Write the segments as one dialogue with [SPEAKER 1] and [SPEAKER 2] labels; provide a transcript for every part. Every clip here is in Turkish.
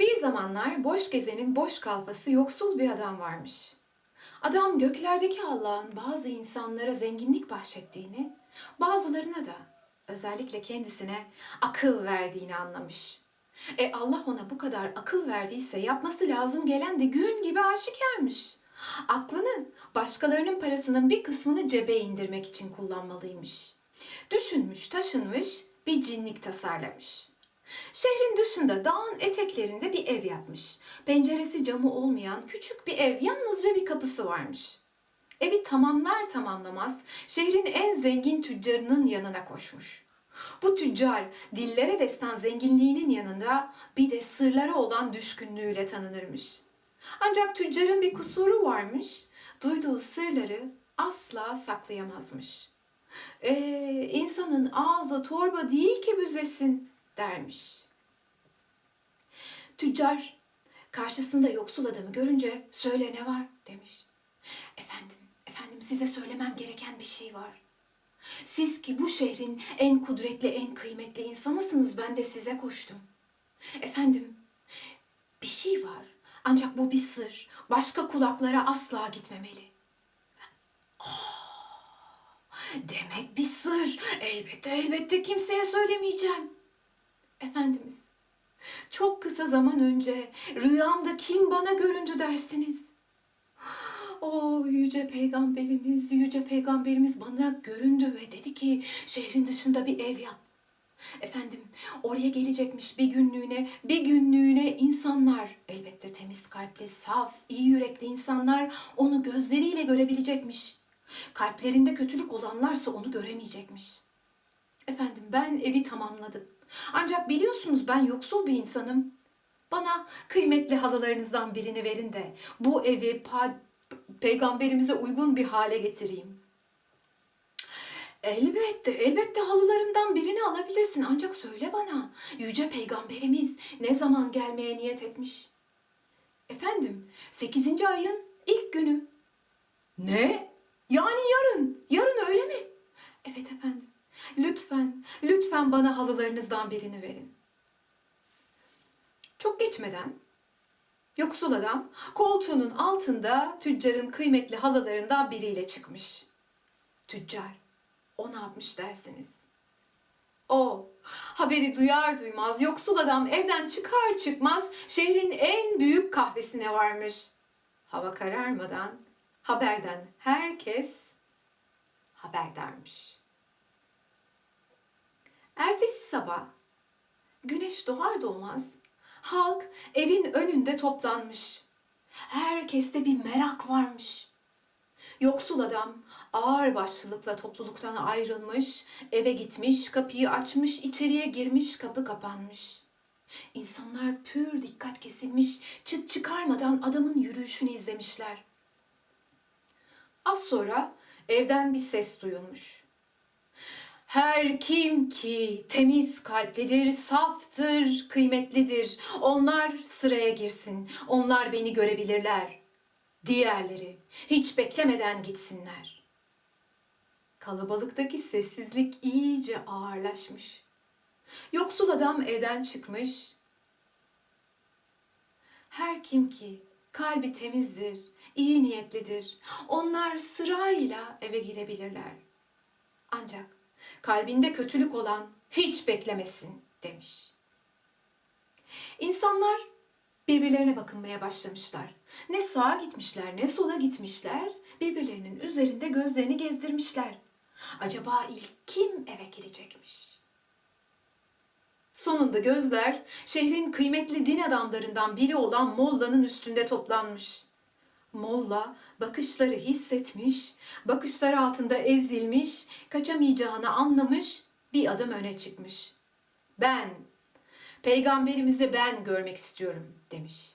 [SPEAKER 1] Bir zamanlar boş gezenin boş kalfası yoksul bir adam varmış. Adam göklerdeki Allah'ın bazı insanlara zenginlik bahşettiğini, bazılarına da özellikle kendisine akıl verdiğini anlamış. E Allah ona bu kadar akıl verdiyse yapması lazım gelen de gün gibi aşikarmış. Aklını başkalarının parasının bir kısmını cebe indirmek için kullanmalıymış. Düşünmüş, taşınmış, bir cinlik tasarlamış. Şehrin dışında dağın eteklerinde bir ev yapmış. Penceresi camı olmayan küçük bir ev, yalnızca bir kapısı varmış. Evi tamamlar tamamlamaz şehrin en zengin tüccarının yanına koşmuş. Bu tüccar dillere destan zenginliğinin yanında bir de sırlara olan düşkünlüğüyle tanınırmış. Ancak tüccarın bir kusuru varmış. Duyduğu sırları asla saklayamazmış. Ee, insanın ağzı torba değil ki büzesin dermiş. Tüccar karşısında yoksul adamı görünce söyle ne var demiş. Efendim, efendim size söylemem gereken bir şey var. Siz ki bu şehrin en kudretli, en kıymetli insanısınız. Ben de size koştum. Efendim, bir şey var. Ancak bu bir sır. Başka kulaklara asla gitmemeli. Demek bir sır. Elbette elbette kimseye söylemeyeceğim. Efendimiz, çok kısa zaman önce rüyamda kim bana göründü dersiniz? O yüce peygamberimiz, yüce peygamberimiz bana göründü ve dedi ki şehrin dışında bir ev yap. Efendim oraya gelecekmiş bir günlüğüne, bir günlüğüne insanlar, elbette temiz kalpli, saf, iyi yürekli insanlar onu gözleriyle görebilecekmiş. Kalplerinde kötülük olanlarsa onu göremeyecekmiş. Efendim ben evi tamamladım. Ancak biliyorsunuz ben yoksul bir insanım. Bana kıymetli halılarınızdan birini verin de bu evi peygamberimize uygun bir hale getireyim. Elbette, elbette halılarımdan birini alabilirsin. Ancak söyle bana, yüce peygamberimiz ne zaman gelmeye niyet etmiş? Efendim, 8. ayın ilk günü. Ne? Yani yarın öyle mi? Evet efendim. Lütfen, bana halılarınızdan birini verin. Çok geçmeden yoksul adam koltuğunun altında tüccarın kıymetli halılarından biriyle çıkmış. Tüccar, o ne yapmış dersiniz? O haberi duyar duymaz yoksul adam evden çıkar çıkmaz şehrin en büyük kahvesine varmış. Hava kararmadan haberden herkes haberdarmış. Ertesi sabah güneş doğar doğmaz halk evin önünde toplanmış. Herkeste bir merak varmış. Yoksul adam ağır başlılıkla topluluktan ayrılmış, eve gitmiş, kapıyı açmış, içeriye girmiş, kapı kapanmış. İnsanlar pür dikkat kesilmiş, çıt çıkarmadan adamın yürüyüşünü izlemişler. Az sonra evden bir ses duyulmuş. Her kim ki temiz kalplidir, saftır, kıymetlidir. Onlar sıraya girsin. Onlar beni görebilirler. Diğerleri hiç beklemeden gitsinler. Kalabalıktaki sessizlik iyice ağırlaşmış. Yoksul adam evden çıkmış. Her kim ki kalbi temizdir, iyi niyetlidir. Onlar sırayla eve girebilirler. Ancak kalbinde kötülük olan hiç beklemesin demiş. İnsanlar birbirlerine bakınmaya başlamışlar. Ne sağa gitmişler ne sola gitmişler. Birbirlerinin üzerinde gözlerini gezdirmişler. Acaba ilk kim eve girecekmiş? Sonunda gözler şehrin kıymetli din adamlarından biri olan Molla'nın üstünde toplanmış. Molla bakışları hissetmiş, bakışlar altında ezilmiş, kaçamayacağını anlamış, bir adım öne çıkmış. Ben, peygamberimizi ben görmek istiyorum demiş.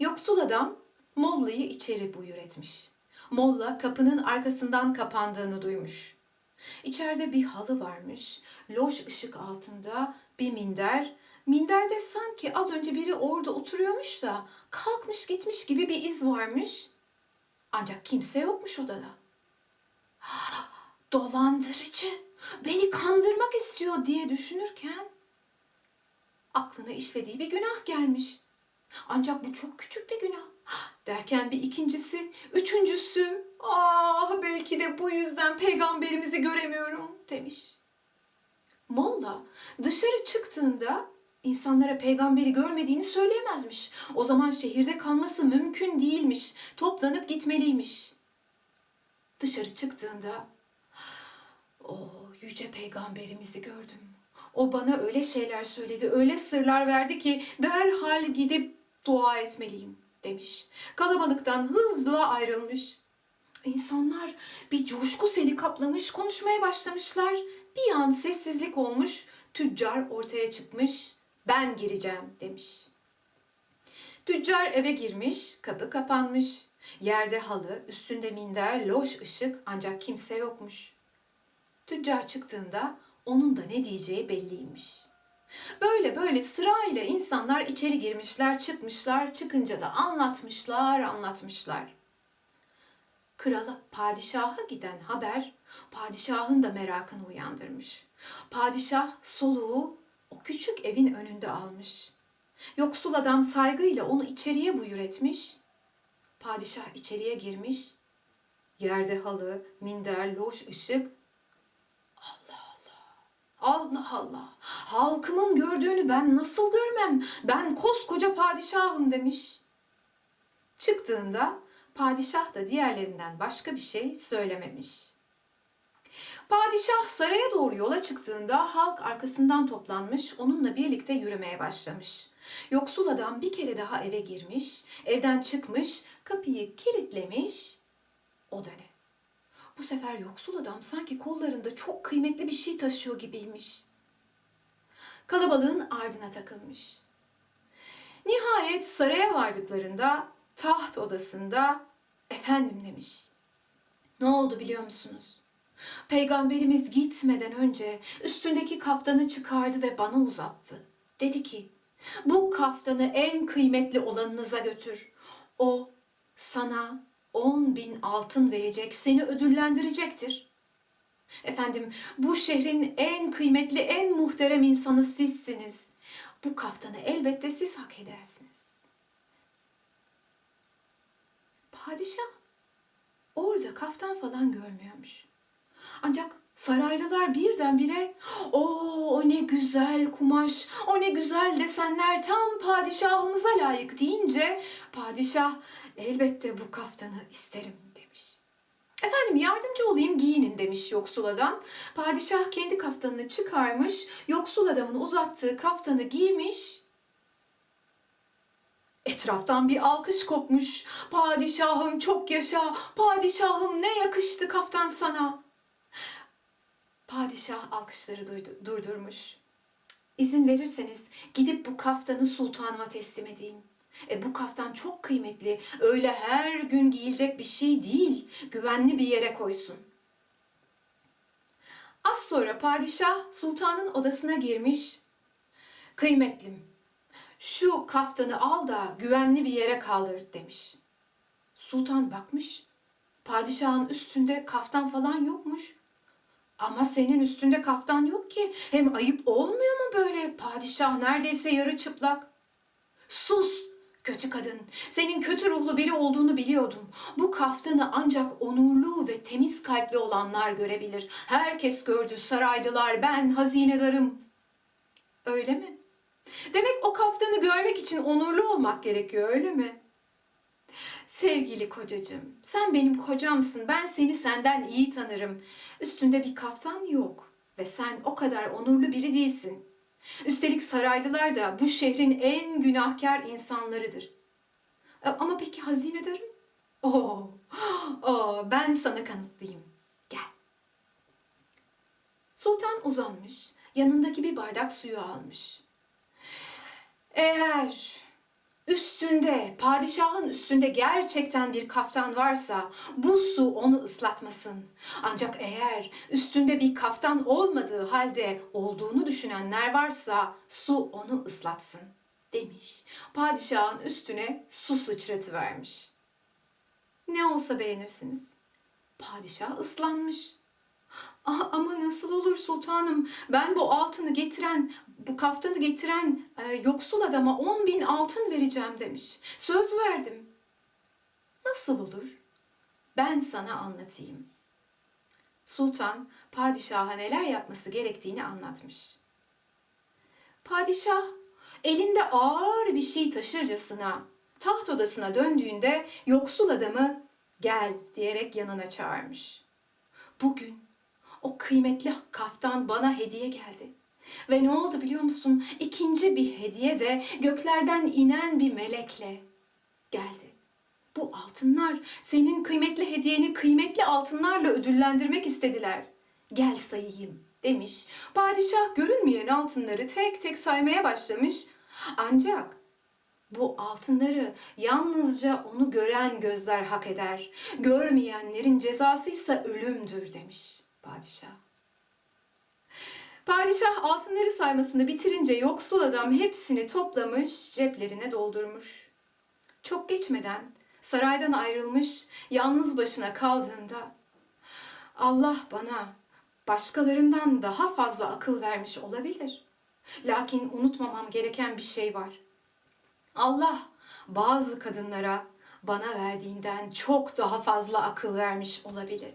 [SPEAKER 1] Yoksul adam Molla'yı içeri buyur etmiş. Molla kapının arkasından kapandığını duymuş. İçeride bir halı varmış. Loş ışık altında bir minder. Minderde sanki az önce biri orada oturuyormuş da kalkmış gitmiş gibi bir iz varmış. Ancak kimse yokmuş odada. Dolandırıcı, beni kandırmak istiyor diye düşünürken aklına işlediği bir günah gelmiş. Ancak bu çok küçük bir günah. Derken bir ikincisi, üçüncüsü, ah belki de bu yüzden peygamberimizi göremiyorum demiş. Molla dışarı çıktığında insanlara peygamberi görmediğini söyleyemezmiş. O zaman şehirde kalması mümkün değilmiş. Toplanıp gitmeliymiş. Dışarı çıktığında o yüce peygamberimizi gördüm. O bana öyle şeyler söyledi, öyle sırlar verdi ki derhal gidip dua etmeliyim demiş. Kalabalıktan hızla ayrılmış. İnsanlar bir coşku seli kaplamış, konuşmaya başlamışlar. Bir an sessizlik olmuş, tüccar ortaya çıkmış, ben gireceğim demiş. Tüccar eve girmiş, kapı kapanmış. Yerde halı, üstünde minder, loş ışık ancak kimse yokmuş. Tüccar çıktığında onun da ne diyeceği belliymiş. Böyle böyle sırayla insanlar içeri girmişler, çıkmışlar, çıkınca da anlatmışlar, anlatmışlar. Krala, padişaha giden haber padişahın da merakını uyandırmış. Padişah soluğu o küçük evin önünde almış. Yoksul adam saygıyla onu içeriye buyur etmiş. Padişah içeriye girmiş. Yerde halı, minder, loş ışık. Allah Allah. Allah Allah. Halkımın gördüğünü ben nasıl görmem? Ben koskoca padişahım demiş. Çıktığında padişah da diğerlerinden başka bir şey söylememiş. Padişah saraya doğru yola çıktığında halk arkasından toplanmış, onunla birlikte yürümeye başlamış. Yoksul adam bir kere daha eve girmiş, evden çıkmış, kapıyı kilitlemiş. O da ne? Bu sefer yoksul adam sanki kollarında çok kıymetli bir şey taşıyor gibiymiş. Kalabalığın ardına takılmış. Nihayet saraya vardıklarında taht odasında efendim demiş. Ne oldu biliyor musunuz? Peygamberimiz gitmeden önce üstündeki kaftanı çıkardı ve bana uzattı. Dedi ki, bu kaftanı en kıymetli olanınıza götür. O sana on bin altın verecek, seni ödüllendirecektir. Efendim, bu şehrin en kıymetli, en muhterem insanı sizsiniz. Bu kaftanı elbette siz hak edersiniz. Padişah orada kaftan falan görmüyormuş. Ancak saraylılar birdenbire o ne güzel kumaş, o ne güzel desenler tam padişahımıza layık deyince padişah elbette bu kaftanı isterim demiş. Efendim yardımcı olayım giyinin demiş yoksul adam. Padişah kendi kaftanını çıkarmış, yoksul adamın uzattığı kaftanı giymiş. Etraftan bir alkış kopmuş. Padişahım çok yaşa, padişahım ne yakıştı kaftan sana. Padişah alkışları duydu, durdurmuş. İzin verirseniz gidip bu kaftanı sultanıma teslim edeyim. E bu kaftan çok kıymetli. Öyle her gün giyilecek bir şey değil. Güvenli bir yere koysun. Az sonra padişah sultanın odasına girmiş. Kıymetlim, şu kaftanı al da güvenli bir yere kaldır demiş. Sultan bakmış. Padişahın üstünde kaftan falan yokmuş. Ama senin üstünde kaftan yok ki. Hem ayıp olmuyor mu böyle? Padişah neredeyse yarı çıplak. Sus! Kötü kadın. Senin kötü ruhlu biri olduğunu biliyordum. Bu kaftanı ancak onurlu ve temiz kalpli olanlar görebilir. Herkes gördü. Saraylılar, ben, hazinedarım. Öyle mi? Demek o kaftanı görmek için onurlu olmak gerekiyor, öyle mi? Sevgili kocacığım, sen benim kocamsın. Ben seni senden iyi tanırım. Üstünde bir kaftan yok ve sen o kadar onurlu biri değilsin. Üstelik saraylılar da bu şehrin en günahkar insanlarıdır. E, Ama peki hazinedarım? Oo, oo, ben sana kanıtlayayım. Gel. Sultan uzanmış, yanındaki bir bardak suyu almış. Eğer üstünde, padişahın üstünde gerçekten bir kaftan varsa bu su onu ıslatmasın. Ancak eğer üstünde bir kaftan olmadığı halde olduğunu düşünenler varsa su onu ıslatsın demiş. Padişahın üstüne su sıçratıvermiş. Ne olsa beğenirsiniz. Padişah ıslanmış. Ah, ama nasıl olur sultanım? Ben bu altını getiren, bu kaftanı getiren e, yoksul adama on bin altın vereceğim demiş. Söz verdim. Nasıl olur? Ben sana anlatayım. Sultan padişaha neler yapması gerektiğini anlatmış. Padişah elinde ağır bir şey taşırcasına taht odasına döndüğünde yoksul adamı gel diyerek yanına çağırmış. Bugün o kıymetli kaftan bana hediye geldi. Ve ne oldu biliyor musun? İkinci bir hediye de göklerden inen bir melekle geldi. Bu altınlar senin kıymetli hediyeni kıymetli altınlarla ödüllendirmek istediler. Gel sayayım demiş. Padişah görünmeyen altınları tek tek saymaya başlamış. Ancak bu altınları yalnızca onu gören gözler hak eder. Görmeyenlerin cezası ise ölümdür demiş padişah. Padişah altınları saymasını bitirince yoksul adam hepsini toplamış, ceplerine doldurmuş. Çok geçmeden saraydan ayrılmış, yalnız başına kaldığında Allah bana başkalarından daha fazla akıl vermiş olabilir. Lakin unutmamam gereken bir şey var. Allah bazı kadınlara bana verdiğinden çok daha fazla akıl vermiş olabilir.